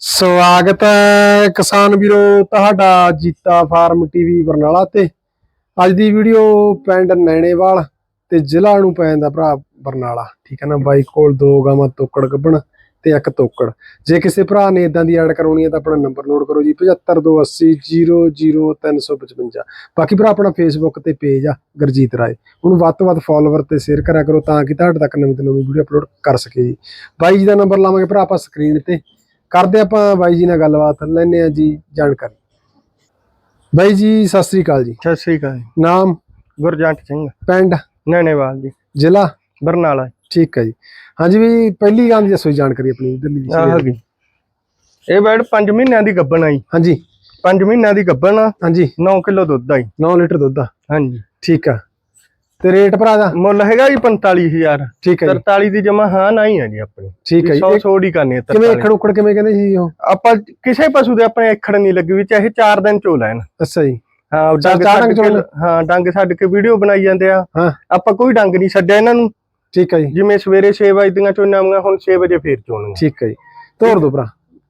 ਸਵਾਗਤ ਹੈ ਕਿਸਾਨ ਵੀਰੋ, ਤੁਹਾਡਾ ਜੀਤਾ ਫਾਰਮ ਟੀਵੀ ਬਰਨਾਲਾ ਤੇ। ਅੱਜ ਦੀ ਵੀਡੀਓ ਪਿੰਡ ਨੈਣੇਵਾਲ ਤੇ ਜ਼ਿਲ੍ਹਾ ਨੂੰ ਪੈਂਦਾ ਭਰਾ ਬਰਨਾਲਾ। ਠੀਕ ਹੈ ਨਾ, ਬਾਈ ਕੋਲ ਦੋ ਗਾਵਾਂ ਤੋਕੜ ਗੱਬਣ ਤੇ ਇੱਕ ਤੋਕੜ। ਜੇ ਕਿਸੇ ਭਰਾ ਨੇ ਇਦਾਂ ਦੀ ਐਡ ਕਰਾਉਣੀ ਹੈ ਤਾਂ ਆਪਣਾ ਨੰਬਰ ਨੋਟ ਕਰੋ ਜੀ 7528000355 ਬਾਕੀ ਭਰਾ, ਆਪਣਾ ਫੇਸਬੁੱਕ ਤੇ ਪੇਜ ਆ, ਗੁਰਜੀਤ ਰਾਏ। ਉਹਨੂੰ ਵੱਧ ਤੋਂ ਵੱਧ ਫਾਲੋਵਰ ਤੇ ਸ਼ੇਅਰ ਕਰਿਆ ਕਰੋ ਤਾਂ ਕਿ ਤੁਹਾਡੇ ਤੱਕ ਨਵੀਂ ਤੋਂ ਨਵੀਂ ਵੀਡੀਓ ਅਪਲੋਡ ਕਰ ਸਕੇ ਜੀ। ਬਾਈ ਜੀ ਦਾ ਨੰਬਰ ਲਾਵਾਂਗੇ ਭਰਾ, ਆਪਾਂ ਸਕਰੀਨ ਤੇ। ਕਰਦੇ ਆਪਾਂ ਬਾਈ ਜੀ ਨਾਲ ਗੱਲਬਾਤ ਲੈਣੇ ਆ ਜੀ ਜਾਣਕਾਰੀ। ਬਾਈ ਜੀ ਸਤਿ ਸ੍ਰੀ ਅਕਾਲ ਜੀ। ਸਤਿ ਸ੍ਰੀ ਅਕਾਲ ਨਾਮ? ਗੁਰਜੰਟ ਸਿੰਘ। ਪਿੰਡ? ਨੈਣੇਵਾਲ ਜੀ। ਜ਼ਿਲ੍ਹਾ? ਬਰਨਾਲਾ ਠੀਕ ਹੈ ਜੀ। ਹਾਂਜੀ ਵੀ ਪਹਿਲੀ ਗੱਲ ਦੀ ਦੱਸੋ ਜੀ ਜਾਣਕਾਰੀ ਆਪਣੀ ਇਧਰਲੀ ਜੀ ਆਹ ਹੈਗੀ ਇਹ ਬੈਡ 5 ਮਹੀਨਿਆਂ ਦੀ ਗੱਬਣ ਆਈ ਹਾਂਜੀ। 5 ਮਹੀਨਿਆਂ ਦੀ ਗੱਬਣ ਆ। ਹਾਂਜੀ। 9 ਕਿਲੋ ਦੁੱਧ ਆਈ 9 ਲੀਟਰ ਦੁੱਧ ਆ। ਹਾਂਜੀ। ਠੀਕ ਆ। ਤੇ ਰੇਟ ਭਰਾ ਦਾ? ਮੁੱਲ ਹੈਗਾ ਜੀ 45000 ਠੀਕ ਹੈ ਜੀ। 43 ਦੀ ਜਮਾ ਹਾਂ ਨਹੀਂ ਹੈ ਜੀ ਆਪਣੀ। ਠੀਕ ਹੈ ਜੀ। 100 ਇਹ ਛੋੜ ਹੀ ਕਰਨੀ ਹੈ ਕਿਵੇਂ 43 ਏਖੜ ਉਖੜ ਕਿਵੇਂ ਕਹਿੰਦੇ ਸੀ ਉਹ? ਆਪਾਂ ਕਿਸੇ ਪਸ਼ੂ ਦੇ ਆਪਣੇ ਏਖੜ ਨਹੀਂ ਲੱਗੀ ਵੀ ਚਾਹੇ 4 ਦਿਨ ਚੋ ਲੈਣ। ਅੱਛਾ ਜੀ। ਹਾਂ ਡੰਗ ਚਾਰ ਛੱਡ ਕੇ? ਹਾਂ ਡੰਗ ਛੱਡ ਕੇ ਵੀਡੀਓ ਬਣਾਈ ਜਾਂਦੇ ਆ। ਹਾਂ। ਆਪਾਂ ਕੋਈ ਡੰਗ ਨਹੀਂ ਛੱਡਿਆ ਇਹਨਾਂ ਨੂੰ। ਠੀਕ ਹੈ ਜੀ। ਜਿਵੇਂ ਸਵੇਰੇ 6 ਵਜੇ ਦੀਆਂ ਚੋਣਾਂ ਹੁਣ 6 ਵਜੇ ਫੇਰ ਚੋਣਾਂ। ਠੀਕ ਹੈ ਜੀ। ਤੋਰ ਦੋ ਭਰਾ।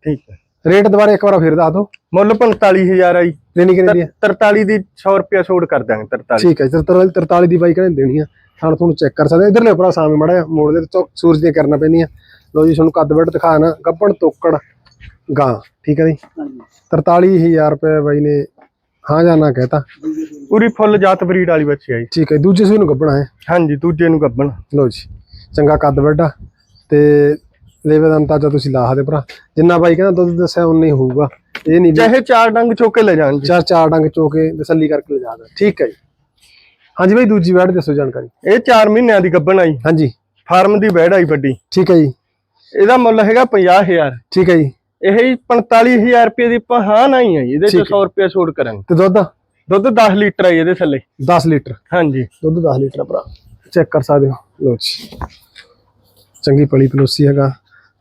ਠੀਕ ਹੈ। ਰੇਟ ਦੁਬਾਰਾ ਇੱਕ ਵਾਰ ਫੇਰ ਦੱਸ ਦਿਓ। ਮੁੱਲ 45000 ਆਈ ਲੈਣੀ ਕਿੰਨੀ ਦੀ ਹੈ 43 ਦੀ 100 ਰੁਪਿਆ ਛੋੜ ਕਰ ਦਾਂਗੇ 43 ਠੀਕ ਹੈ ਜੀ 43 43 ਦੀ ਬਾਈ ਕਹਿੰਦੇ ਦੇਣੀ ਆ। ਸਾਨੂੰ ਤੁਹਾਨੂੰ ਚੈੱਕ ਕਰ ਸਕਦੇ ਇਧਰਲੇ ਭਰਾ ਸਾਹਮਣੇ ਮੜਾ ਮੋੜ ਦੇ ਤੋਂ ਸੂਰਜ ਦੀਆਂ ਕਰਨਾ ਪੈਂਦੀਆਂ। ਲੋ ਜੀ ਤੁਹਾਨੂੰ ਕੱਦ ਵੱਡ ਦਿਖਾਣਾ ਗੱਪਣ ਤੋਕੜ ਗਾਂ। ਠੀਕ ਹੈ ਜੀ। 43000 ਰੁਪਏ ਬਾਈ ਨੇ ਹਾਂ ਜਾਂ ਨਾ ਕਹਿਤਾ। ਪੂਰੀ ਫੁੱਲ ਜਾਤ ਬਰੀਡ ਵਾਲੀ ਬੱਚੀ ਆਈ ਠੀਕ ਹੈ ਦੂਜੇ ਸੂਈ ਨੂੰ ਗੱਪਣਾ ਹੈ। ਹਾਂਜੀ ਦੂਜੇ ਨੂੰ ਗੱਬਣ ਲੋ ਜੀ ਚੰਗਾ ਕੱਦ ਵੱਡਾ ਤੇ ਲੇਵੇ ਦਾ ਅੰਦਾਜ਼ਾ ਤੁਸੀਂ ਲਾ ਸਕਦੇ ਭਰਾ। ਜਿੰਨਾ ਬਾਈ ਕਹਿੰਦਾ ਦੁੱਧ ਦੱਸਿਆ ਉਨਾ ਹੀ ਹੋਊਗਾ। ਇਹ ਨਹੀਂ ਚਾਹੇ ਚਾਰ ਡੰਗ ਚੋਕੇ ਲੈ ਜਾਣ ਜੀ। ਚਾਰ ਚਾਰ ਡੰਗ ਚੋਕੇ ਤਸੱਲੀ ਕਰਕੇ ਲਿਜਾ ਦੇ। ਠੀਕ ਹੈ ਜੀ। ਹਾਂਜੀ ਬਾਈ ਦੂਜੀ ਵੈੜ ਦੱਸੋ ਜਾਣਕਾਰੀ। ਇਹ 4 ਮਹੀਨਿਆਂ ਦੀ ਗੱਬਣ ਆਈ। ਹਾਂਜੀ। ਫਾਰਮ ਦੀ ਬੈੜ ਆਈ ਵੱਡੀ। ਠੀਕ ਹੈ ਜੀ। ਇਹਦਾ ਮੁੱਲ ਹੈਗਾ 50000 ਠੀਕ ਹੈ ਜੀ। ਇਹ ਹੀ 45000 ਰੁਪਏ ਦੀ ਆਪਾਂ ਹਾਂ ਨਹੀਂ ਆਈ ਇਹਦੇ ਚ ਠੀਕ ਹੈ। 100 ਰੁਪਏ ਛੋੜ ਕਰਾਂਗੇ। ਤੇ ਦੁੱਧ? ਦੁੱਧ 10 ਲੀਟਰ ਆਈ ਇਹਦੇ ਥੱਲੇ। 10 ਲੀਟਰ। ਹਾਂਜੀ। ਦੁੱਧ 10 ਲੀਟਰ ਭਰਾ। ਚੈੱਕ ਕਰ ਸਕਦੇ ਹੋ। ਲੋ ਜੀ। ਚੰਗੀ ਪਲੀ ਪਲੋਸੀ ਹੈਗਾ।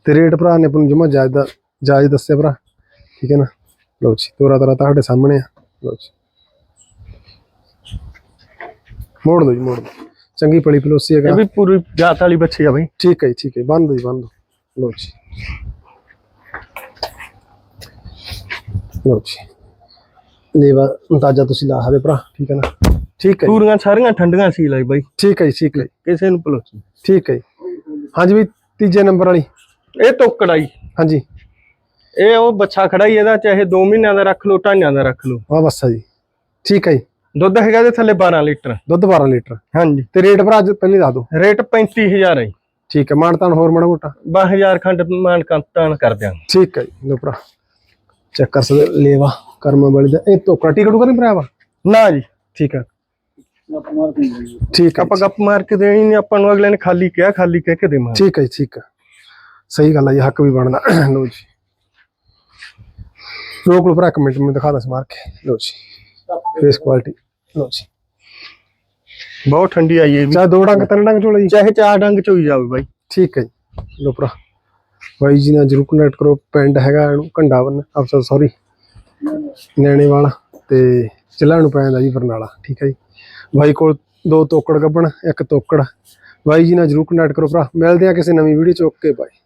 ਤੇ ਰੇਟ ਭਰਾ ਨੇ ਆਪਾਂ ਨੂੰ ਜਮਾ ਜਾਇਜ਼ ਦਾ ਜਾਇਜ਼ ਦੱਸਿਆ ਭਰਾ। ਠੀਕ ਹੈ ਨਾ? ਲੋ ਜੀ ਤੋਰਾ ਤੋਰਾ ਤੁਹਾਡੇ ਸਾਹਮਣੇ ਆ। ਲੋ ਜੀ। ਮੋੜ ਦੋ ਜੀ ਮੋੜ ਦੋ। ਚੰਗੀ ਪਲੀ ਪਲੋਸੀ ਇਹ ਹੈਗਾ ਵੀ ਪੂਰੀ ਜਾਤ ਵਾਲੀ ਬੱਚੀ ਆ ਬਈ। ਠੀਕ ਹੈ ਠੀਕ ਹੈ। ਬੰਦ ਦੋ ਜੀ ਬੰਦ ਦੋ। ਲੋ ਜੀ। ਲੋ ਜੀ। ਲੇਵਾ ਅੰਦਾਜ਼ਾ ਤੁਸੀਂ ਲਾ ਸਕਦੇ ਭਰਾ। ਠੀਕ ਹੈ ਨਾ? ਠੀਕ ਹੈ ਪੂਰੀਆਂ ਸਾਰੀਆਂ ਠੰਡੀਆਂ ਸੀ ਲਈ ਬਈ। ਠੀਕ ਹੈ ਠੀਕ ਹੈ ਕਿਸੇ ਨੂੰ ਭਲੋਚੀ ਠੀਕ ਹੈ। ਹਾਂਜੀ ਵੀ ਤੀਜੇ ਨੰਬਰ ਵਾਲੀ। ਇਹ ਤੋਕੜ ਆਈ ਹਾਂਜੀ। ਇਹ ਉਹ ਬੱਚਾ ਖੜਾ ਹੀ ਇਹਦਾ ਚਾਹੇ 2 ਮਹੀਨਿਆਂ ਦਾ ਰੱਖ ਲਓ ਢਾਈਆਂ ਦਾ ਰੱਖ ਲਓ। ਆ ਬੱਸਾ ਜੀ। ਠੀਕ ਹੈ ਜੀ। ਦੁੱਧ ਹੈਗਾ ਇਹਦੇ ਥੱਲੇ 12 ਲੀਟਰ। ਦੁੱਧ 12 ਲੀਟਰ। ਹਾਂਜੀ। ਤੇ ਰੇਟ ਭਰਾ ਅੱਜ ਪਹਿਲੇ ਦੱਸ ਦਿਓ। ਰੇਟ 35000 ਹੈ ਠੀਕ ਹੈ ਮਾਨਤਾਨ ਹੋਰ ਮਾੜਾ ਮੋਟਾ। 12000 ਖੰਡ ਮਾਨ ਕੰਤਾਨ ਕਰ ਦਿਆਂਗੇ। ਠੀਕ ਹੈ ਜੀ ਲੋ ਭਰਾ। ਚੈੱਕ ਕਰ ਸਕਦੇ ਲੇਵਾ ਕਰਮਾ ਵਾਲੀ ਦਾ। ਇਹ ਤੋਕੜਾ ਟਿਕਟ ਕਰ ਨਹੀਂ ਭਰਾਵਾ ਨਾ ਜੀ। ਠੀਕ ਹੈ ਠੀਕ ਆਪਾਂ ਗੱਪ ਮਾਰ ਕੇ ਦੇਣੀ ਨਹੀਂ ਆਪਾਂ ਨੂੰ ਅਗਲੇ ਨੇ ਖਾਲੀ ਕਿਹਾ ਖਾਲੀ ਕਹਿ ਕੇ ਦੇਵਾਂਗੇ। ਠੀਕ ਹੈ ਜੀ ਠੀਕ ਹੈ ਸਹੀ ਗੱਲ ਹੈ ਜੀ ਹੱਕ ਵੀ ਬਣਦਾ। ਲੋ ਜੀ। ਰੋਕ ਲੋ ਭਰਾ ਇੱਕ ਮਿੰਟ ਮੈਨੂੰ ਦਿਖਾ ਦਸ ਮਾਰ ਕੇ ਲੋ ਜੀ ਫੇਸ ਕੁਆਲਿਟੀ ਲੋ ਜੀ। ਬਹੁਤ ਠੰਡੀ ਆਈ ਵੀ ਚਾਹੇ ਦੋ ਡੰਗ ਤਿੰਨ ਡੰਗ ਚੋਲੇ ਜੀ। ਚਾਹੇ ਚਾਰ ਡੰਗ ਚ ਹੋਈ ਜਾਵੇ ਬਾਈ। ਠੀਕ ਹੈ ਜੀ। ਲੋ ਭਰਾ। ਬਾਈ ਜੀ ਨਾਲ ਜਰੂਰ ਕਨੈਕਟ ਕਰੋ। ਪਿੰਡ ਹੈਗਾ ਇਹਨੂੰ ਘੰਡਾਵਨ ਅਫਸਰ ਸੌਰੀ ਨੈਣੇ ਵਾਲਾ ਤੇ ਜ਼ਿਲ੍ਹਾ ਨੂੰ ਪੈਂਦਾ ਜੀ ਬਰਨਾਲਾ। ਠੀਕ ਹੈ ਜੀ। ਬਾਈ ਕੋਲ ਦੋ ਤੋਕੜ ਗੱਬਣ ਇੱਕ ਤੋਕੜ। ਬਾਈ ਜੀ ਨਾਲ ਜਰੂਰ ਕਨੈਕਟ ਕਰੋ ਭਰਾ। ਮਿਲਦੇ ਆ ਕਿਸੇ ਨਵੀਂ ਵੀਡੀਓ ਚ। Okay bye.